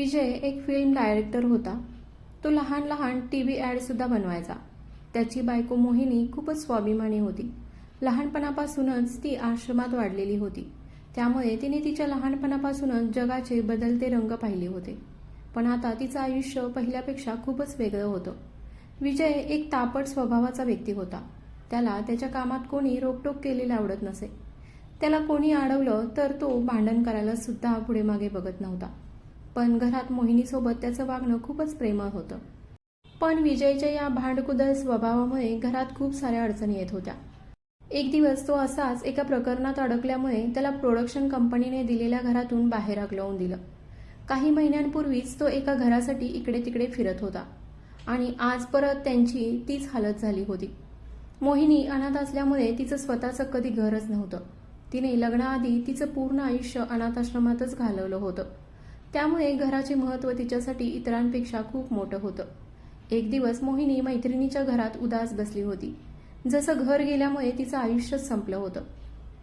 विजय एक film director होता. तो लहान लहान टी व्ही ॲडसुद्धा बनवायचा. त्याची बायको मोहिनी खूपच स्वाभिमानी होती. लहानपणापासूनच ती आश्रमात वाढलेली होती. त्यामुळे तिने तिच्या लहानपणापासूनच जगाचे बदलते रंग पाहिले होते. पण आता तिचं आयुष्य पहिल्यापेक्षा खूपच वेगळं होतं. विजय एक तापट स्वभावाचा व्यक्ती होता. त्याला त्याच्या कामात कोणी रोकटोक केलेलं आवडत नसे. त्याला कोणी अडवलं तर तो भांडण करायला सुद्धा पुढे मागे बघत नव्हता. पण घरात मोहिनीसोबत त्याचं वागणं खूपच प्रेमळ होतं. पण विजयच्या या भांडकुदळ स्वभावामुळे घरात खूप साऱ्या अडचणी येत होत्या. एक दिवस तो असाच एका प्रकरणात अडकल्यामुळे त्याला प्रोडक्शन कंपनीने दिलेल्या घरातून बाहेर हकलवून दिलं. काही महिन्यांपूर्वीच तो एका घरासाठी इकडे तिकडे फिरत होता आणि आज परत त्यांची तीच हालत झाली होती. मोहिनी अनाथ असल्यामुळे तिचं स्वतःचं कधी घरच नव्हतं. तिने लग्नाआधी तिचं पूर्ण आयुष्य अनाथाश्रमातच घालवलं होतं. त्यामुळे घराचे महत्त्व तिच्यासाठी इतरांपेक्षा खूप मोठं होतं. एक दिवस मोहिनी मैत्रिणीच्या घरात उदास बसली होती. जसं घर गेल्यामुळे तिचं आयुष्यच संपलं होतं.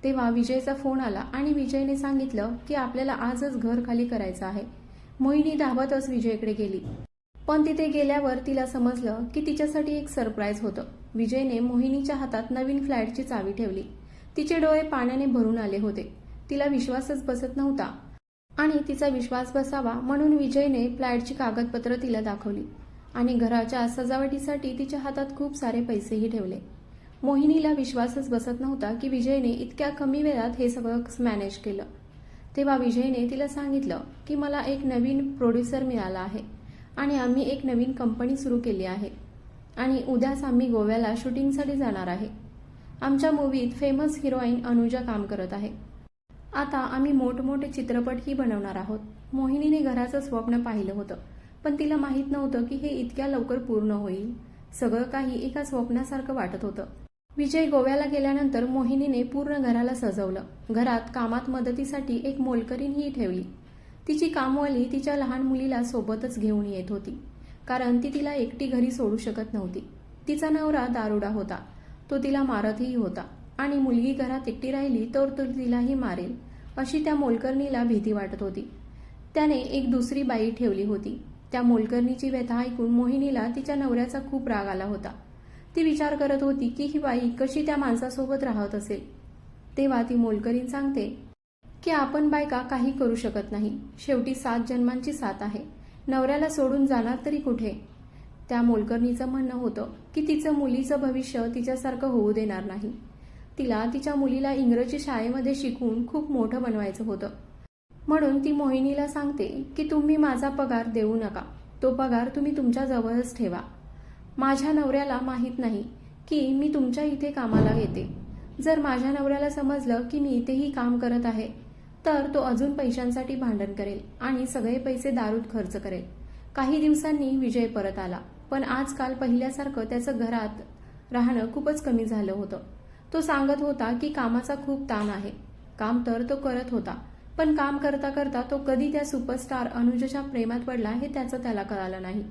तेव्हा विजयचा फोन आला आणि विजयने सांगितलं की आपल्याला आजच घर खाली करायचं आहे. मोहिनी धावतच विजयकडे गेली. पण तिथे गेल्यावर तिला समजलं की तिच्यासाठी एक सरप्राईज होतं. विजयने मोहिनीच्या हातात नवीन फ्लॅटची चावी ठेवली. तिचे डोळे पाण्याने भरून आले होते. तिला विश्वासच बसत नव्हता. आणि तिचा विश्वास बसावा म्हणून विजयने फ्लॅटची कागदपत्र तिला दाखवली. आणि घराच्या सजावटीसाठी तिच्या हातात खूप सारे पैसेही ठेवले. मोहिनीला विश्वासच बसत नव्हता की विजयने इतक्या कमी वेळात हे सगळं मॅनेज केलं. तेव्हा विजयने तिला सांगितलं की मला एक नवीन प्रोड्युसर मिळाला आहे आणि आम्ही एक नवीन कंपनी सुरू केली आहे. आणि उद्याच आम्ही गोव्याला शूटिंगसाठी जाणार आहे. आमच्या मूवीत फेमस हिरोईन अनुजा काम करत आहे. आता आम्ही मोठमोठे चित्रपटही बनवणार आहोत. मोहिनीने घराचं स्वप्न पाहिलं होतं पण तिला माहीत नव्हतं की हे इतक्या लवकर पूर्ण होईल. सगळं काही एका स्वप्नासारखं वाटत होतं. विजय गोव्याला गेल्यानंतर मोहिनीने पूर्ण घराला सजवलं. घरात कामात मदतीसाठी एक मोलकरीणही ठेवली. तिची कामवाली तिच्या लहान मुलीला सोबतच घेऊन येत होती कारण ती तिला एकटी घरी सोडू शकत नव्हती. तिचा नवरा दारुडा होता. तो तिला मारतही होता आणि मुलगी घरात एकटी राहिली तर तो तिलाही मारेल. अशी त्या मोलकर्णीला भीती वाटत होती. त्याने एक दुसरी बाई ठेवली होती. त्या मोलकर्णीची व्यथा ऐकून मोहिनीला तिच्या नवऱ्याचा खूप राग आला होता. ती विचार करत होती की ही बाई कशी त्या माणसासोबत राहत असेल. तेव्हा ती मोलकरीन सांगते की आपण बायका काही करू शकत नाही. शेवटी सात जन्मांची साथ आहे. नवऱ्याला सोडून जाणार तरी कुठे? त्या मोलकर्णीचं म्हणणं होतं की तिचं मुलीचं भविष्य तिच्यासारखं होऊ देणार नाही. तिला तिच्या मुलीला इंग्रजी शाळेमध्ये शिकून खूप मोठं बनवायचं होतं. म्हणून ती मोहिनीला सांगते की तुम्ही माझा पगार देऊ नका. तो पगार तुम्ही तुमच्या जवळच ठेवा. माझ्या नवऱ्याला माहीत नाही की मी तुमच्या इथे कामाला येते. जर माझ्या नवऱ्याला समजलं की मी इथेही काम करत आहे तर तो अजून पैशांसाठी भांडण करेल आणि सगळे पैसे दारूत खर्च करेल. काही दिवसांनी विजय परत आला पण आजकाल पहिल्यासारखं त्याचं घरात राहणं खूपच कमी झालं होतं. तो सांगत होता की कामाचा खूप ताण आहे. काम तर तो करत होता पण काम करता करता तो कधी त्या सुपरस्टार अनुजच्या प्रेमात पडला हे त्याचं त्याला कळालं नाही.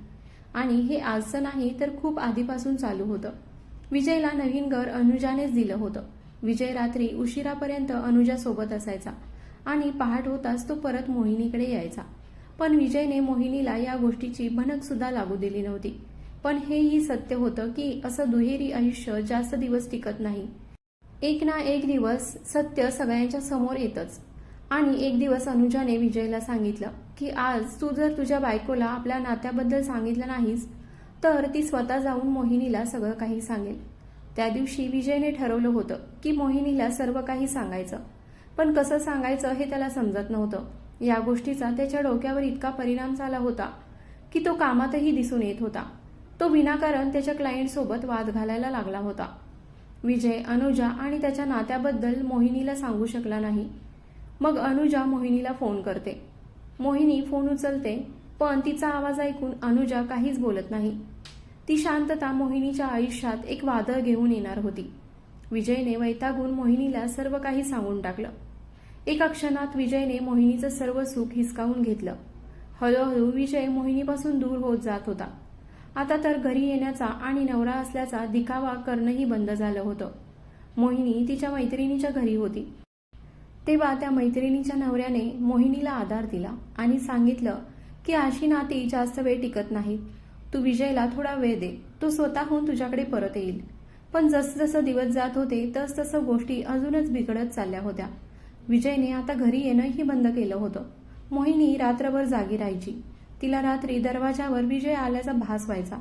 आणि हे आजचं नाही तर खूप आधीपासून चालू होतं. विजयला नवीन घर अनुजानेच दिलं होतं. विजय रात्री उशिरापर्यंत अनुजासोबत असायचा आणि पहाट होताच तो परत मोहिनीकडे यायचा. पण विजयने मोहिनीला या गोष्टीची भनक सुद्धा लागू दिली नव्हती. पण हेही सत्य होतं की असं दुहेरी आयुष्य जास्त दिवस टिकत नाही. एक ना एक दिवस सत्य सगळ्यांच्या समोर येतच. आणि एक दिवस अनुजाने विजयला सांगितलं की आज तू जर तुझ्या बायकोला आपल्या नात्याबद्दल सांगितलं नाहीस तर ती स्वतः जाऊन मोहिनीला सगळं काही सांगेल. त्या दिवशी विजयने ठरवलं होतं की मोहिनीला सर्व काही सांगायचं. पण कसं सांगायचं हे त्याला समजत नव्हतं. या गोष्टीचा त्याच्या डोक्यावर इतका परिणाम झाला होता की तो कामातही दिसून येत होता. तो विनाकारण त्याच्या क्लायंटसोबत वाद घालायला लागला होता. विजय अनुजा आणि त्याच्या नात्याबद्दल मोहिनीला सांगू शकला नाही. मग अनुजा मोहिनीला फोन करते. मोहिनी फोन उचलते पण तिचा आवाज ऐकून अनुजा काहीच बोलत नाही. ती शांतता मोहिनीच्या आयुष्यात एक वादळ घेऊन येणार होती. विजयने वैतागून मोहिनीला सर्व काही सांगून टाकलं. एका क्षणात विजयने मोहिनीचं सर्व सुख हिसकावून घेतलं. हळूहळू विजय मोहिनीपासून दूर होत जात होता. आता तर घरी येण्याचा आणि नवरा असल्याचा दिखावा करणंही बंद झालं होतं. मोहिनी तिच्या मैत्रिणीच्या घरी होती. तेव्हा त्या मैत्रिणीच्या नवऱ्याने मोहिनीला आधार दिला आणि सांगितलं की अशी नाती जास्त वेळ टिकत नाहीत. तू विजयला थोडा वेळ दे. तो स्वतःहून तुझ्याकडे परत येईल. पण जसजसं दिवस जात होते तस तसं गोष्टी अजूनच बिघडत चालल्या होत्या. विजयने आता घरी येणंही बंद केलं होतं. मोहिनी रात्रभर जागी राहायची. तिला रात्री दरवाजावर विजय आल्याचा भास व्हायचा.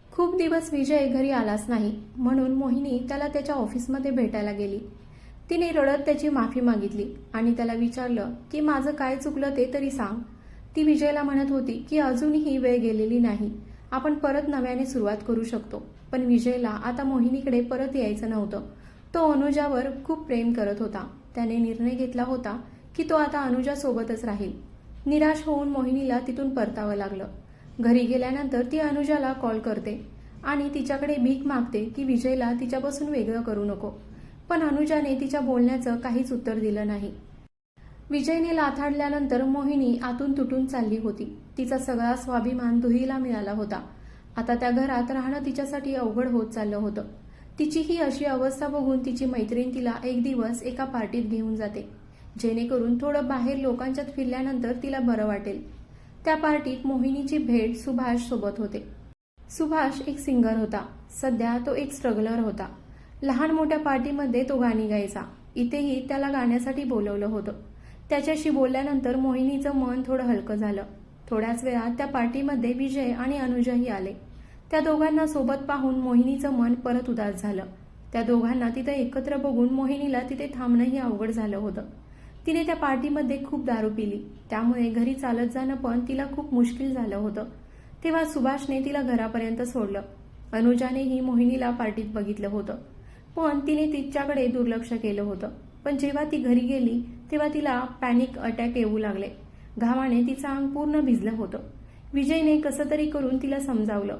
खूप दिवस विजय घरी आलाच नाही म्हणून मोहिनी त्याला त्याच्या ऑफिसमध्ये भेटायला गेली. तिने रडत त्याची माफी मागितली आणि त्याला विचारलं की माझं काय चुकलं ते तरी सांग. ती विजयला म्हणत होती की अजूनही वेळ गेलेली नाही आपण परत नव्याने सुरुवात करू शकतो. पण विजयला आता मोहिनीकडे परत यायचं नव्हतं. तो अनुजावर खूप प्रेम करत होता. त्याने निर्णय घेतला होता की तो आता अनुजासोबतच राहील. निराश होऊन मोहिनीला तिथून परतावं लागलं. घरी गेल्यानंतर ती अनुजाला कॉल करते आणि तिच्याकडे भीक मागते की विजयला तिच्यापासून वेगळं करू नको. पण अनुजाने तिच्या बोलण्याचं काहीच उत्तर दिलं नाही. विजयने लाथाडल्यानंतर मोहिनी आतून तुटून चालली होती. तिचा सगळा स्वाभिमान दुहीला मिळाला होता. आता त्या घरात राहणं तिच्यासाठी अवघड होत चाललं होतं. तिची ही अशी अवस्था बघून तिची मैत्रीण तिला एक दिवस एका पार्टीत घेऊन जाते. जेणेकरून थोडं बाहेर लोकांच्यात फिरल्यानंतर तिला बरं वाटेल. त्या पार्टीत मोहिनीची भेट सुभाष सोबत होते. सुभाष एक सिंगर होता. सध्या तो एक स्ट्रगलर होता. लहान मोठ्या पार्टीमध्ये तो गाणी गायचा. इथेही त्याला गाण्यासाठी बोलवलं होतं. त्याच्याशी बोलल्यानंतर मोहिनीचं मन थोडं हलकं झालं. थोड्याच वेळात त्या पार्टीमध्ये विजय आणि अनुजाही आले. त्या दोघांना सोबत पाहून मोहिनीचं मन परत उदास झालं. त्या दोघांना तिथे एकत्र बघून मोहिनीला तिथे थांबणंही अवघड झालं होतं. तिने त्या पार्टीमध्ये खूप दारू पिली. त्यामुळे घरी चालत जाणं पण तिला खूप मुश्किल झालं होतं. तेव्हा सुभाषने तिला घरापर्यंत सोडलं. अनुजानेही मोहिनीला पार्टीत बघितलं होतं. पण तिने तिच्याकडे दुर्लक्ष केलं होतं. पण जेव्हा ती घरी गेली तेव्हा तिला पॅनिक अटॅक येऊ लागले. घामाने तिचं अंग पूर्ण भिजलं होतं. विजयने कसं तरी करून तिला समजावलं.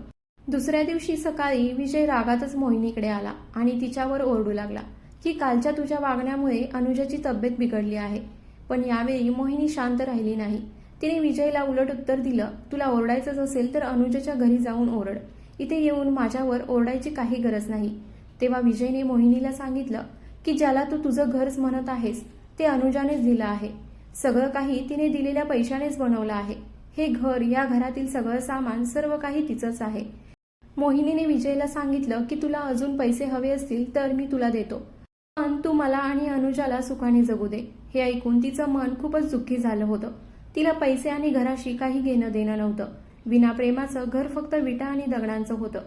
दुसऱ्या दिवशी सकाळी विजय रागातच मोहिनीकडे आला आणि तिच्यावर ओरडू लागला. की कालच्या तुझ्या वागण्यामुळे अनुजाची तब्येत बिघडली आहे. पण यावेळी मोहिनी शांत राहिली नाही. तिने विजयला उलट उत्तर दिलं तुला ओरडायचंच असेल तर अनुजाच्या घरी जाऊन ओरड. इथे येऊन माझ्यावर ओरडायची काही गरज नाही. तेव्हा विजयने मोहिनीला सांगितलं की ज्याला तू तुझं घरच म्हणत आहेस ते अनुजानेच दिलं आहे. सगळं काही तिने दिलेल्या पैशानेच बनवलं आहे. हे घर या घरातील सगळं सामान सर्व काही तिचंच आहे. मोहिनीने विजयला सांगितलं की तुला अजून पैसे हवे असतील तर मी तुला देतो. तू मला आणि अनुजाला सुखाने जगू दे. हे ऐकून तिचं मन खूपच दुःखी झालं होतं. तिला पैसे आणि घराशी काही घेणं देणं नव्हतं. विना प्रेमाचं घर फक्त विटा आणि दगडांचं होतं.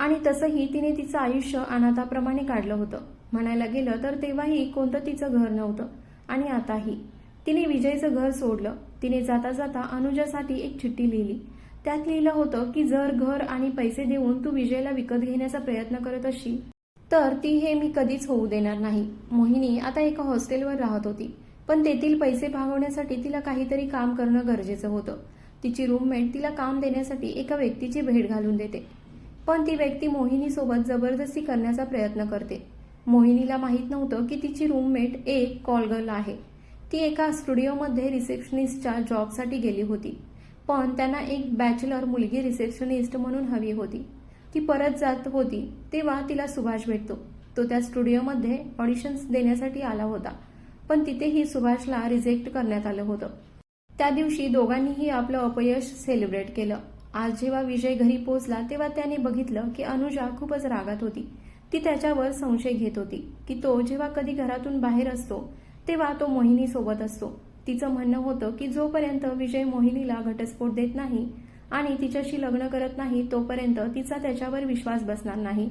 आणि तसंही तिने तिचं आयुष्य अनाथाप्रमाणे काढलं होतं. म्हणायला गेलं तर तेव्हाही कोणतं तिचं घर नव्हतं. आणि आताही. तिने विजयचं घर सोडलं. तिने जाता जाता अनुजासाठी एक चिठ्ठी लिहिली. त्यात लिहिलं होतं की जर घर आणि पैसे देऊन तू विजयला विकत घेण्याचा प्रयत्न करत असशील तर ती हे मी कधीच होऊ देणार नाही. मोहिनी आता एका हॉस्टेलवर राहत होती. पण तेथील पैसे भागवण्यासाठी तिला काहीतरी काम करणं गरजेचं होतं. तिची रूममेट तिला काम देण्यासाठी एका व्यक्तीची भेट घालून देते. पण ती व्यक्ती मोहिनीसोबत जबरदस्ती करण्याचा प्रयत्न करते. मोहिनीला माहीत नव्हतं की तिची रूममेट एक कॉलगर्ल आहे. ती एका स्टुडिओमध्ये रिसेप्शनिस्टच्या जॉबसाठी गेली होती. पण त्यांना एक बॅचलर मुलगी रिसेप्शनिस्ट म्हणून हवी होती. ती परत जात होती तेव्हा तिला सुभाष भेटतो. तो त्या स्टुडिओमध्ये ऑडिशन्स देण्यासाठी आला होता पण तिथेही सुभाषला रिजेक्ट करण्यात आलं होतं. त्या दिवशी दोघांनीही आपलं अपयश सेलिब्रेट केलं. आज जेव्हा विजय घरी पोहोचला तेव्हा त्याने बघितलं की अनुजा खूपच रागात होती. ती त्याच्यावर संशय घेत होती की तो जेव्हा कधी घरातून बाहेर असतो तेव्हा तो मोहिनी सोबत असतो. तिचं म्हणणं होतं की जोपर्यंत विजय मोहिनीला घटस्फोट देत नाही आणि तिच्याशी लग्न करत नाही तोपर्यंत तिचा त्याच्यावर विश्वास बसणार नाही.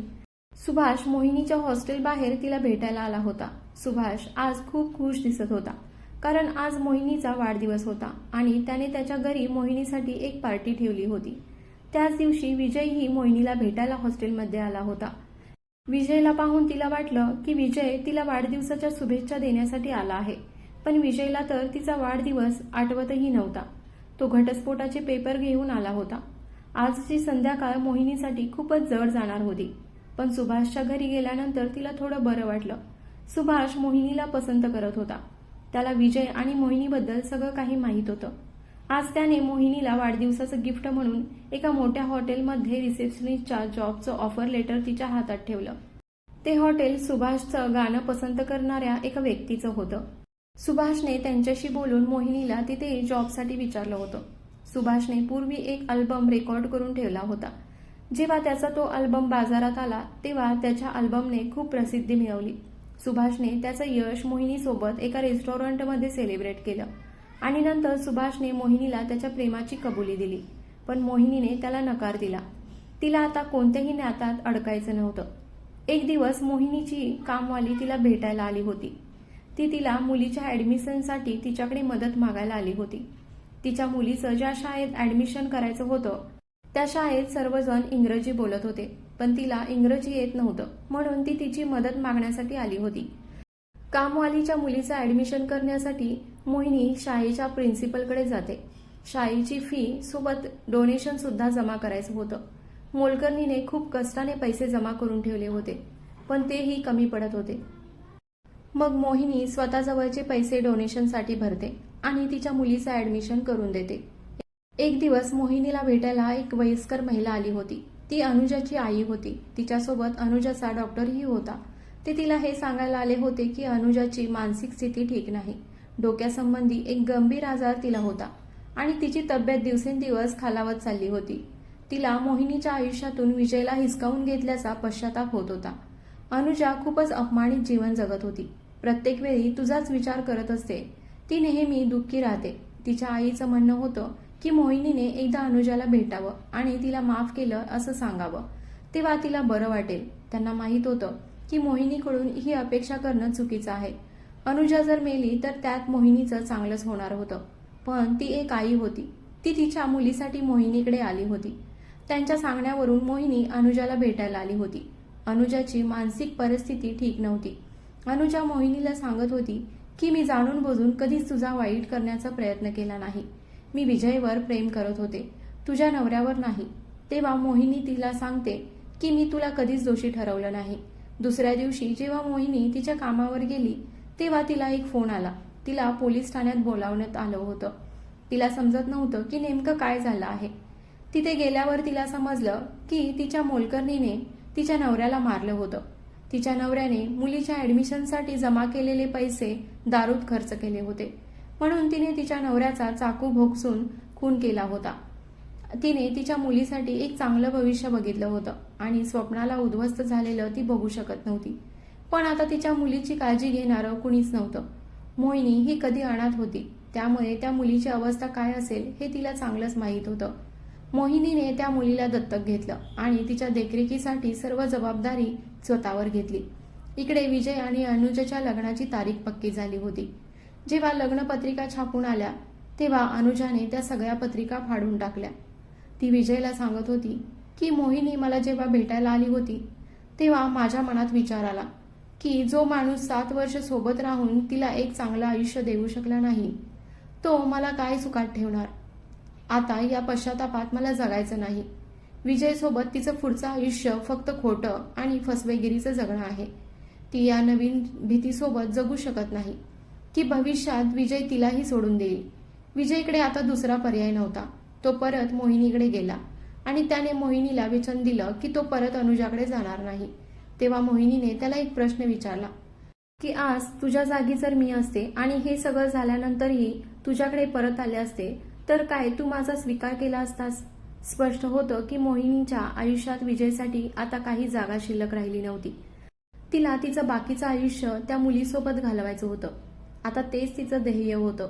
सुभाष मोहिनीच्या हॉस्टेल बाहेर तिला भेटायला आला होता. सुभाष आज खूप खुश दिसत होता कारण आज मोहिनीचा वाढदिवस होता आणि त्याने त्याच्या घरी मोहिनीसाठी एक पार्टी ठेवली होती. त्याच दिवशी विजयही मोहिनीला भेटायला हॉस्टेलमध्ये आला होता. विजयला पाहून तिला वाटलं की विजय तिला वाढदिवसाच्या शुभेच्छा देण्यासाठी आला आहे पण विजयला तर तिचा वाढदिवस आठवतही नव्हता. तो घटस्फोटाचे पेपर घेऊन आला होता. आजची संध्याकाळ मोहिनीसाठी खूपच जड जाणार होती. पण सुभाषच्या घरी गेल्यानंतर तिला थोडं बरं वाटलं. सुभाष मोहिनीला पसंत करत होता. त्याला विजय आणि मोहिनीबद्दल सगळं काही माहीत होतं. आज त्याने मोहिनीला वाढदिवसाचं गिफ्ट म्हणून एका मोठ्या हॉटेलमध्ये रिसेप्शनिस्टच्या जॉबचं ऑफर लेटर तिच्या हातात ठेवलं. ते हॉटेल सुभाषचं गाणं पसंत करणाऱ्या एका व्यक्तीचं होतं. सुभाषने त्यांच्याशी बोलून मोहिनीला तिथे जॉबसाठी विचारलं होतं. सुभाषने पूर्वी एक अल्बम रेकॉर्ड करून ठेवला होता. जेव्हा त्याचा तो अल्बम बाजारात आला तेव्हा त्याच्या अल्बमने खूप प्रसिद्धी मिळवली. सुभाषने त्याचं यश मोहिनीसोबत एका रेस्टॉरंटमध्ये सेलिब्रेट केलं. आणि नंतर सुभाषने मोहिनीला त्याच्या प्रेमाची कबुली दिली. पण मोहिनीने त्याला नकार दिला. तिला आता कोणत्याही नात्यात अडकायचं नव्हतं. एक दिवस मोहिनीची कामवाली तिला भेटायला आली होती. ती तिला मुलीच्या ॲडमिशनसाठी तिच्याकडे मदत मागायला आली होती. तिच्या मुलीचं ज्या शाळेत ॲडमिशन करायचं होतं त्या शाळेत सर्वजण इंग्रजी बोलत होते पण तिला इंग्रजी येत नव्हतं म्हणून ती तिची मदत मागण्यासाठी आली होती. कामवालीच्या मुलीचं ॲडमिशन करण्यासाठी मोहिनी शाळेच्या प्रिन्सिपलकडे जाते. शाळेची फी सोबत डोनेशन सुद्धा जमा करायचं होतं. मोलकर्णीने खूप कष्टाने पैसे जमा करून ठेवले होते पण तेही कमी पडत होते. मग मोहिनी स्वतःजवळचे पैसे डोनेशनसाठी भरते आणि तिच्या मुलीचं ॲडमिशन करून देते. एक दिवस मोहिनीला भेटायला एक वयस्कर महिला आली होती. ती अनुजाची आई होती. तिच्यासोबत अनुजाचा डॉक्टरही होता. ते तिला हे सांगायला आले होते की अनुजाची मानसिक स्थिती ठीक नाही. डोक्यासंबंधी एक गंभीर आजार तिला होता आणि तिची तब्येत दिवसेंदिवस खालावत चालली होती. तिला मोहिनीच्या आयुष्यातून विजयला हिसकावून घेतल्याचा पश्चाताप होत होता. अनुजा खूपच अपमानित जीवन जगत होती. प्रत्येक वेळी तुझाच विचार करत असते. ती नेहमी दुःखी राहते. तिच्या आईचं म्हणणं होतं की मोहिनीने एकदा अनुजाला भेटावं आणि तिला माफ केलं असं सांगावं. तेव्हा तिला बरं वाटेल. त्यांना माहीत होतं की मोहिनीकडून ही अपेक्षा करणं चुकीचं आहे. अनुजा जर मेली तर त्यात मोहिनीचं चांगलंच होणार होतं. पण ती एक आई होती. ती तिच्या मुलीसाठी मोहिनीकडे आली होती. त्यांच्या सांगण्यावरून मोहिनी अनुजाला भेटायला आली होती. अनुजाची मानसिक परिस्थिती ठीक नव्हती. अनुजा मोहिनीला सांगत होती की मी जाणून बुजून कधीच तुझा वाईट करण्याचा प्रयत्न केला नाही. मी विजयवर प्रेम करत होते. तुझ्या नवऱ्यावर नाही. तेव्हा मोहिनी तिला सांगते की मी तुला कधीच दोषी ठरवलं नाही. दुसऱ्या दिवशी जेव्हा मोहिनी तिच्या कामावर गेली तेव्हा तिला एक फोन आला. तिला पोलीस ठाण्यात बोलावण्यात आलं होतं. तिला समजत नव्हतं की नेमकं काय झालं आहे. तिथे गेल्यावर तिला समजलं की तिच्या मोलकर्णीने तिच्या नवऱ्याला मारलं होतं. तिच्या नवऱ्याने मुलीच्या ऍडमिशनसाठी जमा केलेले पैसे दारूत खर्च केले होते. म्हणून तिने तिच्या नवऱ्याचा चाकू भोगसून खून केला होता. तिने तिच्या मुलीसाठी एक चांगलं भविष्य बघितलं होतं आणि स्वप्नाला उद्ध्वस्त झालेलं ती बघू शकत नव्हती. पण आता तिच्या मुलीची काळजी घेणारं कुणीच नव्हतं. मोहिनी ही कधी अनाथ होती? त्यामुळे त्या मुलीची अवस्था काय असेल हे तिला चांगलंच माहीत होतं. मोहिनीने त्या मुलीला दत्तक घेतलं आणि तिच्या देखरेखीसाठी सर्व जबाबदारी स्वतःवर घेतली. इकडे विजय आणि अनुजच्या लग्नाची तारीख पक्की झाली होती. जेव्हा लग्नपत्रिका छापून आल्या तेव्हा अनुजाने त्या सगळ्या पत्रिका फाडून टाकल्या. ती विजयला सांगत होती की मोहिनी मला जेव्हा भेटायला आली होती तेव्हा माझ्या मनात विचार आला की जो माणूस सात वर्ष सोबत राहून तिला एक चांगलं आयुष्य देऊ शकला नाही तो मला काय चुकात ठेवणार? आता या पश्चातापात मला जगायचं नाही. विजयसोबत तिचं पुढचं आयुष्य फक्त खोटं आणि फसवेगिरीचं जगणं आहे. ती या नवीन भीतीसोबत जगू शकत नाही. की भविष्यात विजय तिलाही सोडून देईल. विजयकडे आता दुसरा पर्याय नव्हता. तो परत मोहिनीकडे गेला. आणि त्याने मोहिनीला वचन दिलं की तो परत अनुजाकडे जाणार नाही. तेव्हा मोहिनीने त्याला एक प्रश्न विचारला. की आज तुझ्या जागी जर मी असते आणि हे सगळं झाल्यानंतरही तुझ्याकडे परत आले असते तर काय तू माझा स्वीकार केला असतास? स्पष्ट होतं की मोहिनीच्या आयुष्यात विजयसाठी आता काही जागा शिल्लक राहिली नव्हती. तिला तिचं बाकीचं आयुष्य त्या मुलीसोबत घालवायचं होतं. आता तेच तिचं ध्येय होतं.